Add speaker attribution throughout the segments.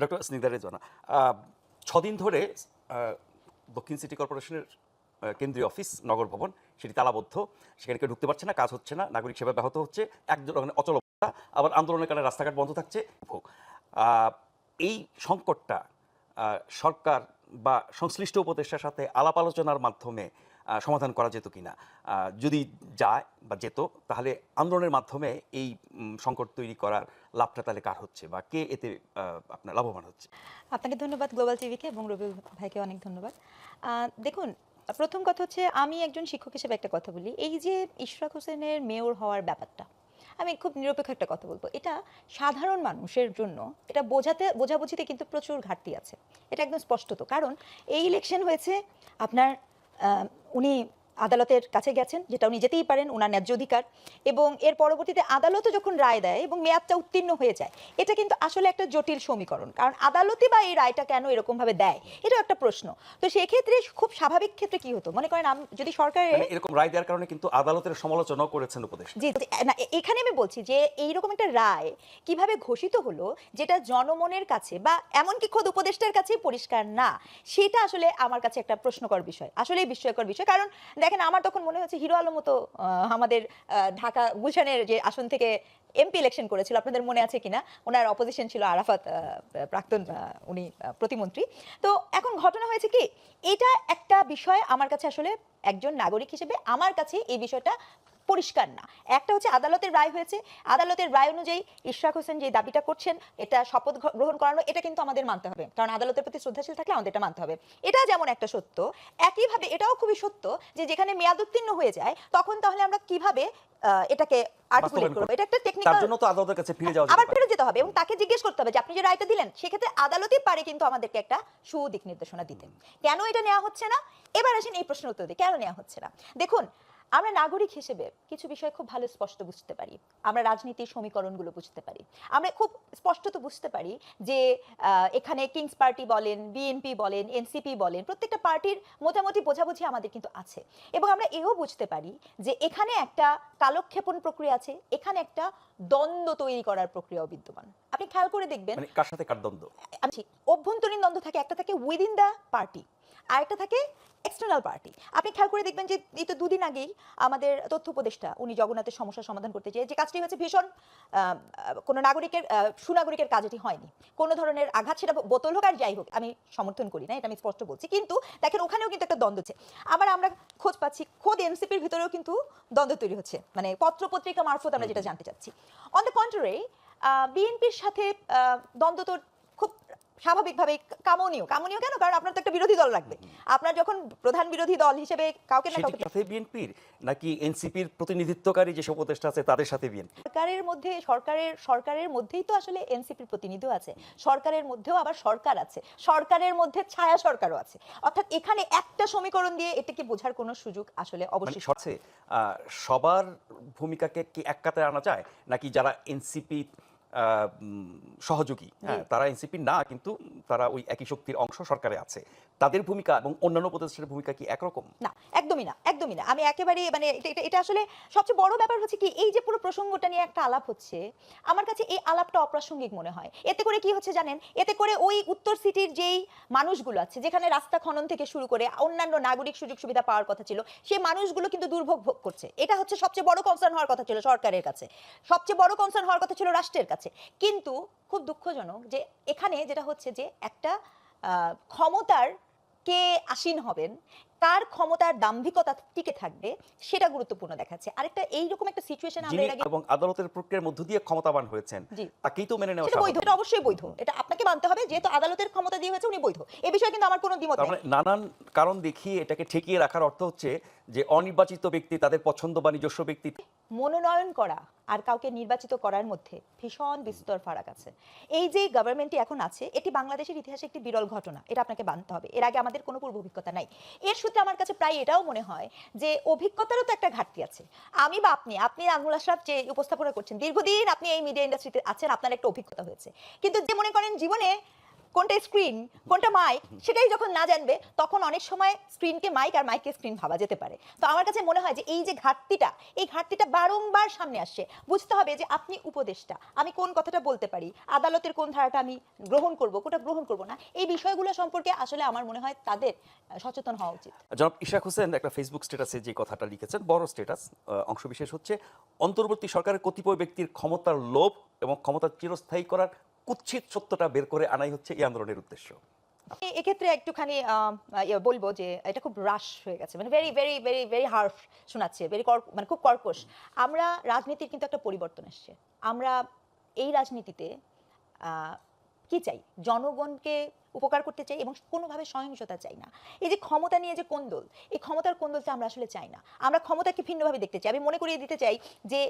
Speaker 1: Doctor Snigdha Rezwana আহ, ছদিন ধরে দক্ষিণ সিটি কর্পোরেশনের কেন্দ্রীয় অফিস নগর ভবন সেটি তালাবদ্ধ। সেখানে কেউ ঢুকতে পারছে না কাজ হচ্ছে না নাগরিক সেবা ব্যাহত হচ্ছে এক ধরনের অচল আবার আন্দোলনের কারণে রাস্তাঘাট বন্ধ থাকছে এই সংকটটা সরকার বা সংশ্লিষ্ট উপদেষ্টার সাথে আলাপ আলোচনার মাধ্যমে সমাধান করা যেত কিনা? যদি যায় বা যেত তাহলে আন্দোলনের মাধ্যমে এই সংকট তৈরি করার লাভটা তাহলে কার হচ্ছে বা কে এতে আপনার লাভবান হচ্ছে?
Speaker 2: আপনাকে ধন্যবাদ গ্লোবাল টিভিকে এবং রবিউল ভাইকে অনেক ধন্যবাদ। দেখুন, প্রথম কথা হচ্ছে আমি একজন শিক্ষক হিসেবে একটা কথা বলি। এই যে ইশরাক হোসেনের মেয়র হওয়ার ব্যাপারটা, আমি খুব নিরপেক্ষ একটা কথা বলব। এটা সাধারণ মানুষের জন্য, এটা বোঝাতে, বোঝাবুঝিতে কিন্তু প্রচুর ঘাটতি আছে। এটা একদম স্পষ্টত। কারণ এই ইলেকশন হয়েছে আপনার উনি আদালতের কাছে গেছেন যেটা উনি যেতেই পারেন ওনার ন্যায্য অধিকার। এবং এর পরবর্তীতে আদালতও যখন রায় দেয় এবং মেয়াদটা উত্তীর্ণ হয়ে যায় এটা কিন্তু আসলে একটা জটিল সমীকরণ। কারণ আদালতই বা এই রায়টা কেন এরকমভাবে দেয় এটাও একটা প্রশ্ন। তো সেক্ষেত্রে খুব স্বাভাবিক ক্ষেত্রে কি হতো? মনে করেন আম- যদি সরকারের
Speaker 1: মানে এরকম রায় দেওয়ার কারণে কিন্তু আদালতের সমালোচনাও করেছেন উপদেশ।
Speaker 2: জি জি, না এখানে আমি বলছি যে এইরকম একটা রায় কীভাবে ঘোষিত হলো যেটা জনমনের কাছে বা এমনকি খোদ উপদেষ্টার কাছে পরিষ্কার না সেটা আসলে আমার কাছে একটা প্রশ্নকর বিষয়। আসলে বিস্ময়কর বিষয়। কারণ দেখেন, আমার তখন মনে হচ্ছে হিরো আলম মতো আমাদের ঢাকা গুলশানের যে আসন থেকে এমপি ইলেকশন করেছিল। আপনাদের মনে আছে কিনা? ওনার অপোজিশন ছিল আরাফাত প্রাক্তন উনি প্রতিমন্ত্রী। তো এখন ঘটনা হয়েছে কি? এটা একটা বিষয় আমার কাছে আসলে একজন নাগরিক হিসেবে আমার কাছে এই বিষয়টা পরিষ্কার না। একটা হচ্ছে আদালতের রায় হয়েছে। আদালতের রায় অনুযায়ী ইশরাক হোসেন যে দাবিটা করছেন এটা শপথ গ্রহণ করানো এটা কিন্তু আমাদের মানতে হবে। কারণ আদালতের প্রতি শ্রদ্ধাশীল থাকলে আমাদের এটা মানতে হবে। এটা যেমন একটা সত্য একইভাবে এটাও খুবই সত্য যে যেখানে মেয়াদ উত্তীর্ণ হয়ে যায় তখন তাহলে আমরা কীভাবে আহ, এটাকে আর্টিকুলেট
Speaker 1: বাস্তবায়ন
Speaker 2: করব?
Speaker 1: করব।
Speaker 2: এটা একটা
Speaker 1: তার জন্য তো আদালতের কাছে ফিরে যাওয়া
Speaker 2: আবার ফিরে যেতে হবে এবং তাকে জিজ্ঞেস করতে হবে যে আপনি যে রায়টা দিলেন সেক্ষেত্রে আদালতই পারে কিন্তু আমাদেরকে একটা সুদিক নির্দেশনা দিতে। কেন এটা নেওয়া হচ্ছে না? এবার আসেন এই প্রশ্নের উত্তর দিই কেন নেওয়া হচ্ছে না? দেখুন আমরা নাগরিক হিসেবে কিছু বিষয় খুব ভালো স্পষ্ট বুঝতে পারি। আমরা রাজনীতির সমীকরণগুলো বুঝতে পারি। আমরা খুব স্পষ্টত বুঝতে পারি যে এখানে কিংস পার্টি বলেন বিএনপি বলেন এনসিপি বলেন প্রত্যেকটা পার্টির মোটামুটি বোঝাবুঝি আমাদের কিন্তু আছে। এবং আমরা এও বুঝতে পারি যে এখানে একটা কালক্ষেপণ প্রক্রিয়া আছে এখানে একটা দ্বন্দ্ব তৈরি করার প্রক্রিয়াও বিদ্যমান। আপনি খেয়াল করে দেখবেন
Speaker 1: মানে কার সাথে কার দ্বন্দ্ব?
Speaker 2: অভ্যন্তরীণ দ্বন্দ্ব থাকে একটা থাকে উইদিন দ্য পার্টি আর একটা থাকে এক্সটার্নাল পার্টি আপনি খেয়াল করে দেখবেন যে এই তো দুদিন আগেই আমাদের তথ্য উপদেষ্টা উনি জগন্নাথের সমস্যার সমাধান করতে চেয়ে যে কাজটি হচ্ছে ভীষণ কোনো নাগরিকের সুনাগরিকের কাজ এটি হয়নি। কোনো ধরনের আঘাত সেটা বোতল হোক আর যাই হোক আমি সমর্থন করি না এটা আমি স্পষ্ট বলছি। কিন্তু দেখেন ওখানেও কিন্তু একটা দ্বন্দ্ব আছে আবার আমরা খোঁজ পাচ্ছি খোদ এনসিপির ভিতরেও কিন্তু দ্বন্দ্ব তৈরি হচ্ছে। মানে পত্র পত্রিকা মারফত আমরা যেটা জানতে চাচ্ছি। অন দ্য কন্ট্রারি বিএনপির সাথে দ্বন্দ্ব তো স্বাভাবিকভাবেই কামনীয়। কামনীয় কেন? কারণ আপনার তো একটা বিরোধী দল লাগবে। আপনার যখন প্রধান বিরোধী দল হিসেবে কাউকে না কাউকে
Speaker 1: বিএনপির? নাকি এনসিপির প্রতিনিধিত্বকারী যেসব উপদেষ্টা আছে তাদের সাথে বিএনপি?
Speaker 2: সরকারের মধ্যে সরকারের সরকারের মধ্যেই তো আসলে এনসিপির প্রতিনিধিও আছে। সরকারের মধ্যেও আবার সরকার আছে। সরকারের মধ্যে ছায়া সরকারও আছে। অর্থাৎ এখানে একটা সমীকরণ দিয়ে এটাকে বোঝার কোনো সুযোগ আসলে
Speaker 1: মানে
Speaker 2: অবশ্যই
Speaker 1: সবার ভূমিকাকে কি এক কাতারে আনা যায়? নাকি যারা এনসিপি সহযোগী। হ্যাঁ। তারা এনসিপি না কিন্তু তারা ওই একই শক্তির অংশ সরকারে আছে। তাদের ভূমিকা এবং অন্যান্য উপদেষ্টার ভূমিকা কি একরকম?
Speaker 2: না, একদমই না একদমই না। আমি একেবারেই মানে এটা আসলে সবচেয়ে বড় ব্যাপার হচ্ছে কি, এই যে পুরো প্রসঙ্গটা নিয়ে একটা আলাপ হচ্ছে, আমার কাছে এই আলাপটা অপ্রাসঙ্গিক মনে হয়। এতে করে কি হচ্ছে জানেন? এতে করে ওই উত্তর সিটির যেই মানুষগুলো আছে, যেখানে রাস্তা খনন থেকে শুরু করে অন্যান্য নাগরিক সুযোগ সুবিধা পাওয়ার কথা ছিল, সেই মানুষগুলো কিন্তু দুর্ভোগ ভোগ করছে। এটা হচ্ছে সবচেয়ে বড় কনসার্ন হওয়ার কথা ছিল সরকারের কাছে। সবচেয়ে বড় কনসার্ন হওয়ার কথা ছিল রাষ্ট্রের কাছে। কিন্তু খুব দুঃখজনক যে এখানে যেটা হচ্ছে যে একটা ক্ষমতার কে আসীন হবেন কার ক্ষমতার দাম্ভিকতা টিকে থাকবে সেটা গুরুত্বপূর্ণ দেখাচ্ছে। আরেকটা এইরকম একটা সিচুয়েশন আমরা এর আগে
Speaker 1: এবং আদালতের প্রক্রিয়ার মধ্য দিয়ে ক্ষমতাবান হয়েছেন। তাকেই তো মেনে নেওয়া
Speaker 2: সেটা বৈধ এটা অবশ্যই বৈধ। এটা আপনাকে মানতে হবে যেহেতু আদালতের ক্ষমতা দিয়ে হয়েছে উনি বৈধ। এ বিষয়ে কিন্তু আমার কোনো দ্বিমত নেই।
Speaker 1: মানে নানান কারণ দেখিয়ে এটাকে ঠেকিয়ে রাখার অর্থ হচ্ছে যে অনির্বাচিত ব্যক্তি তাদের পছন্দ বা নিজস্ব ব্যক্তি
Speaker 2: মনোনয়ন করা আর কাউকে নির্বাচিত করার মধ্যে ভীষণ বিস্তর ফারাক আছে। এই যে গভর্নমেন্টটি এখন আছে এটি বাংলাদেশের ইতিহাসে একটি বিরল ঘটনা এটা আপনাকে মানতে হবে। এর আগে আমাদের কোনো পূর্ব অভিজ্ঞতা নাই। এর সূত্রে আমার কাছে প্রায় এটাও মনে হয় যে অভিজ্ঞতারও তো একটা ঘাটতি আছে। আমি বা আপনি আপনি আঙুল আশরাফ যে উপস্থাপনা করছেন, দীর্ঘদিন আপনি এই মিডিয়া ইন্ডাস্ট্রিতে আছেন, আপনার একটা অভিজ্ঞতা হয়েছে। কিন্তু যে মনে করেন জীবনে কোনটা স্ক্রিন কোনটা মাইক সেটাই যখন না জানবে, তখন অনেক সময় স্ক্রিনকে মাইক আর মাইককে স্ক্রিন ভাবা যেতে পারে। তো আমার কাছে মনে হয় যে এই যে ঘাটতিটা, এই ঘাটতিটা বারংবার সামনে আসছে। বুঝতে হবে যে আপনি উপদেষ্টা, আমি কোন কথাটা বলতে পারি, আদালতের কোন ধারাটা আমি গ্রহণ করব, কোনটা গ্রহণ করব না, এই বিষয়গুলো সম্পর্কে আসলে আমার মনে হয় তাদের সচেতন হওয়া উচিত।
Speaker 1: জনাব ইশাক হোসেন, একটা ফেসবুক স্ট্যাটাসে যে কথাটা লিখেছেন, বড় স্ট্যাটাস অংশবিশেষ হচ্ছে, অন্তর্বর্তী সরকারের কতিপয় ব্যক্তির ক্ষমতার লোভ এবং ক্ষমতা চিরস্থায়ী করার কুৎসিত সত্যটা বের করে আনাই হচ্ছে এই আন্দোলনের উদ্দেশ্য।
Speaker 2: এক্ষেত্রে একটুখানি ইয়ে বলব যে এটা খুব রাশ হয়ে গেছে মানে very very very very harsh শোনাচ্ছে ভেরি মানে খুব কর্কশ। আমরা রাজনীতির কিন্তু একটা পরিবর্তন আসছে আমরা এই রাজনীতিতে কি চাই? জনগণকে উপকার করতে চাই এবং কোনোভাবে সহিংসতা চাই না। এই যে ক্ষমতা নিয়ে যে কোন্দল, এই ক্ষমতার কোন্দলটা আমরা আসলে চাই না। আমরা ক্ষমতাকে ভিন্নভাবে দেখতে চাই। আমি মনে করিয়ে দিতে চাই যে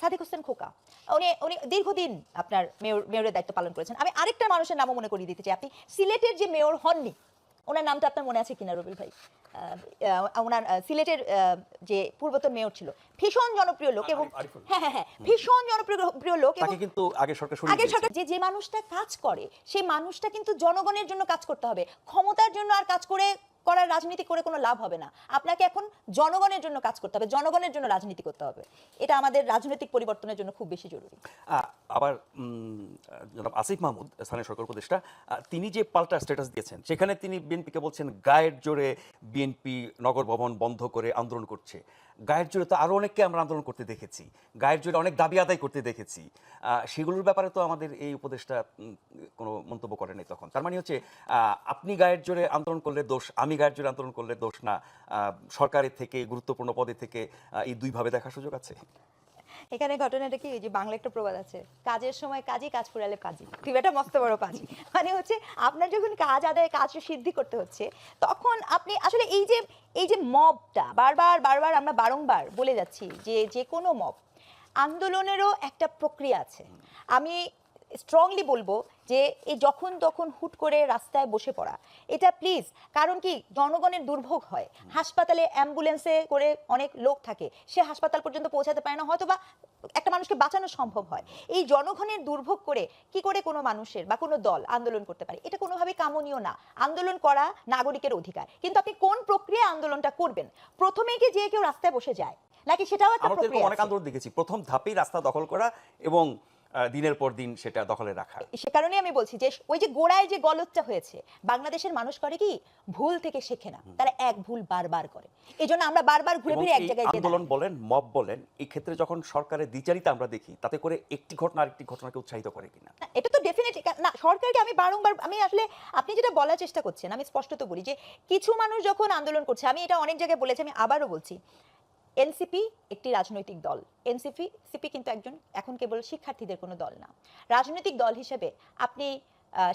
Speaker 2: সাদেক হোসেন খোকা, উনি উনি দীর্ঘদিন আপনার মেয়র, মেয়রের দায়িত্ব পালন করেছেন। আমি আরেকটা মানুষের নামও মনে করিয়ে দিতে চাই। আপনি সিলেটের যে মেয়র হননি ওনার নামটা আপনার মনে আছে কিনা রবিল ভাই? ওনার সিলেটের আহ, যে পূর্বতন মেয়র ছিল ভীষণ জনপ্রিয় লোক এবং হ্যাঁ হ্যাঁ হ্যাঁ ভীষণ জনপ্রিয় প্রিয় লোক এবং
Speaker 1: কিন্তু আগে সরকার আগে
Speaker 2: সরকার যে যে মানুষটা কাজ করে সেই মানুষটা কিন্তু জনগণের জন্য কাজ করতে হবে। ক্ষমতার জন্য আর কাজ করে করার রাজনীতি করে কোনো লাভ হবে না। আপনাকে এখন জনগণের জন্য কাজ করতে হবে, জনগণের জন্য রাজনীতি করতে হবে। এটা আমাদের রাজনৈতিক পরিবর্তনের জন্য খুব বেশি জরুরি।
Speaker 1: আবার জনাব আসিফ মাহমুদ, স্থানীয় সরকার উপদেষ্টা তিনি যে পাল্টা স্ট্যাটাস দিয়েছেন, সেখানে তিনি বিএনপিকে বলছেন, গায়ের জোরে বিএনপি নগর ভবন বন্ধ করে আন্দোলন করছে। গায়ের জোরে তো আরও অনেককে আমরা আন্দোলন করতে দেখেছি, গায়ের জোরে অনেক দাবি আদায় করতে দেখেছি। সেগুলোর ব্যাপারে তো আমাদের এই উপদেশটা কোনো মন্তব্য করেনি তখন। তার মানে হচ্ছে আপনি গায়ের জোরে আন্দোলন করলে দোষ, আমি গায়ের জোরে আন্দোলন করলে দোষ না। সরকারের থেকে, গুরুত্বপূর্ণ পদে থেকে এই দুইভাবে দেখার সুযোগ আছে?
Speaker 2: এখানে ঘটনাটা কি? যে বাংলা একটা প্রবাদ আছে, কাজের সময় কাজই কাজ ফুরালে কাজই তুই একটা মস্ত বড় কাজই মানে হচ্ছে আপনার যখন কাজ আদায়, কাজ সিদ্ধি করতে হচ্ছে, তখন আপনি আসলে এই যে এই যে মবটা, বারবার বারবার আমরা বারংবার বলে যাচ্ছি যে যে কোনো মব, আন্দোলনেরও একটা প্রক্রিয়া আছে। আমি স্ট্রংলি বলব যে এই যখন তখন হুট করে রাস্তায় বসে পড়া। এটা প্লিজ কারণ কি জনগণের দুর্ভোগ হয়। হাসপাতালে অ্যাম্বুলেন্সে করে অনেক লোক থাকে সে হাসপাতাল পর্যন্ত পৌঁছাতে পারে না হয়তো বা একটা মানুষকে বাঁচানো সম্ভব হয়। এই জনগণের দুর্ভোগ করে কি করে কোনো মানুষের বা কোনো দল আন্দোলন করতে পারে? এটা কোনোভাবে কামনীয় না। আন্দোলন করা নাগরিকের অধিকার। কিন্তু আপনি কোন প্রক্রিয়া আন্দোলনটা করবেন? প্রথমেই কি যে কেউ রাস্তায় বসে যায়? নাকি সেটাও একটা প্রক্রিয়া
Speaker 1: অনেক আন্দোলন দেখেছি। প্রথম ধাপেই রাস্তা দখল করা এবং দিনের পর দিন সেটা দখলে রাখা।
Speaker 2: সে কারণে আমি বলছি যে ওই যে গোড়ায় যে গলতটা হয়েছে বাংলাদেশের মানুষ করে কি ভুল থেকে শেখে না। তারা এক ভুল বারবার করে। এই জন্য আমরা বারবার ঘুরে ফিরে এক জায়গায়
Speaker 1: আন্দোলন বলেন মব বলেন এই ক্ষেত্রে যখন সরকারের দ্বিচারিতা আমরা দেখি তাতে করে একটি ঘটনা আরেকটি ঘটনাকে উৎসাহিত করে কিনা।
Speaker 2: এটা তো ডেফিনেটলি না সরকারকে আমি বারংবার আমি আসলে আপনি যেটা বলার চেষ্টা করছেন আমি স্পষ্টত বলি যে কিছু মানুষ যখন আন্দোলন করছে আমি এটা অনেক জায়গায় বলেছি আমি আবারও বলছি এনসিপি একটি রাজনৈতিক দল। এনসিপি, সিপি কিন্তু একজন এখন কেবল শিক্ষার্থীদের কোনো দল না। রাজনৈতিক দল হিসেবে আপনি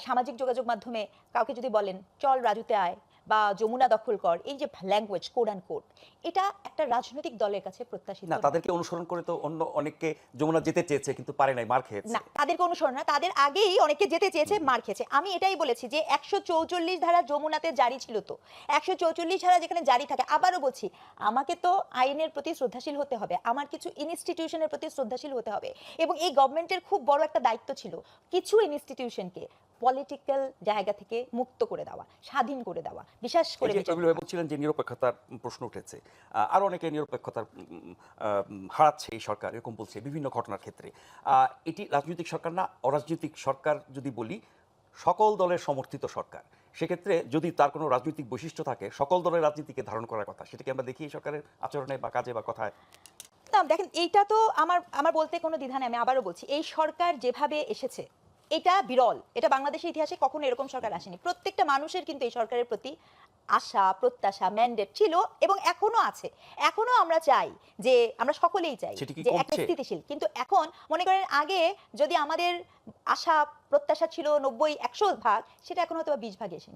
Speaker 2: সামাজিক যোগাযোগ মাধ্যমে কাউকে যদি বলেন, চল রাজুতে আয়। বা যমুনা দখল কর এই যে ল্যাঙ্গুয়েজ কোড অ্যান্ড কোড এটা একটা রাজনৈতিক দলের কাছে প্রত্যাশিত
Speaker 1: না। তাদেরকে অনুসরণ করে তো অন্য অনেককে যমুনা যেতে চেয়েছে কিন্তু পারে নাই মার খেয়েছে
Speaker 2: না তাদেরকে অনুসরণ না তাদের আগেই অনেকে যেতে চেয়েছে মার খেয়েছে আমি এটাই বলেছি যে একশো চৌচল্লিশ ধারা যমুনাতে জারি ছিল তো একশো চৌচল্লিশ ধারা যেখানে জারি থাকে আবারও বলছি আমাকে তো আইনের প্রতি শ্রদ্ধাশীল হতে হবে আমার কিছু ইনস্টিটিউশনের প্রতি শ্রদ্ধাশীল হতে হবে এবং এই গভর্নমেন্টের খুব বড় একটা দায়িত্ব ছিল কিছু ইনস্টিটিউশনকে পলিটিক্যাল জায়গা থেকে মুক্ত করে দেওয়া স্বাধীন করে দেওয়া বিশেষ করে
Speaker 1: বলছিলেন যে নিরপেক্ষতার প্রশ্ন উঠেছে আরও অনেকে নিরপেক্ষতার হারাচ্ছে এই সরকার এরকম বলছে বিভিন্ন ঘটনার ক্ষেত্রে। এটি রাজনৈতিক সরকার না অরাজনৈতিক সরকার যদি বলি সকল দলের সমর্থিত সরকার। সেক্ষেত্রে যদি তার কোনো রাজনৈতিক বৈশিষ্ট্য থাকে সকল দলের রাজনীতিকে ধারণ করার কথা সেটাকে আমরা দেখি এই সরকারের আচরণে বা কাজে বা কথায়?
Speaker 2: না দেখেন এইটা তো আমার আমার বলতে কোনো দ্বিধা নেই আমি আবারও বলছি এই সরকার যেভাবে এসেছে এটা বিরল। এটা বাংলাদেশের ইতিহাসে কখনো এরকম সরকার আসেনি। প্রত্যেকটা মানুষের কিন্তু এই সরকারের প্রতি আশা প্রত্যাশা ম্যান্ডেট ছিল এবং এখনও আছে। এখনও আমরা চাই যে আমরা সকলেই চাই যে একটা স্থিতিশীল। কিন্তু এখন মনে করেন আগে যদি আমাদের আশা প্রত্যাশা ছিল নব্বই একশো ভাগ সেটা এখন হয়তো বা বিশ ভাগে এসে